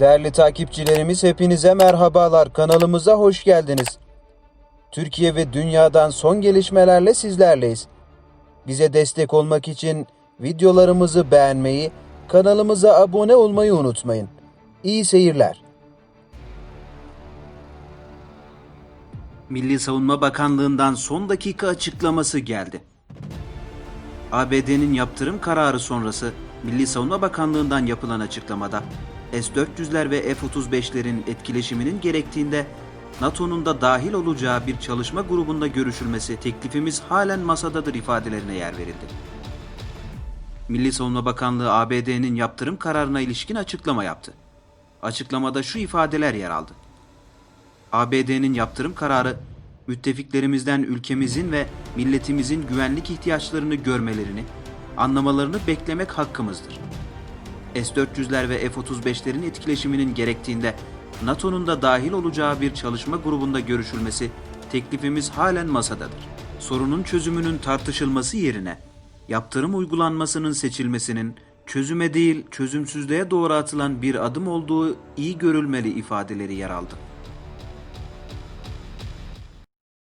Değerli takipçilerimiz hepinize merhabalar. Kanalımıza hoş geldiniz. Türkiye ve dünyadan son gelişmelerle sizlerleyiz. Bize destek olmak için videolarımızı beğenmeyi, kanalımıza abone olmayı unutmayın. İyi seyirler. Milli Savunma Bakanlığı'ndan son dakika açıklaması geldi. ABD'nin yaptırım kararı sonrası Milli Savunma Bakanlığı'ndan yapılan açıklamada S-400'ler ve F-35'lerin etkileşiminin gerektiğinde NATO'nun da dahil olacağı bir çalışma grubunda görüşülmesi teklifimiz halen masadadır ifadelerine yer verildi. Milli Savunma Bakanlığı ABD'nin yaptırım kararına ilişkin açıklama yaptı. Açıklamada şu ifadeler yer aldı. ABD'nin yaptırım kararı müttefiklerimizden ülkemizin ve milletimizin güvenlik ihtiyaçlarını görmelerini, anlamalarını beklemek hakkımızdır. S-400'ler ve F-35'lerin etkileşiminin gerektiğinde NATO'nun da dahil olacağı bir çalışma grubunda görüşülmesi teklifimiz halen masadadır. Sorunun çözümünün tartışılması yerine yaptırım uygulanmasının seçilmesinin çözüme değil çözümsüzlüğe doğru atılan bir adım olduğu iyi görülmeli ifadeleri yer aldı.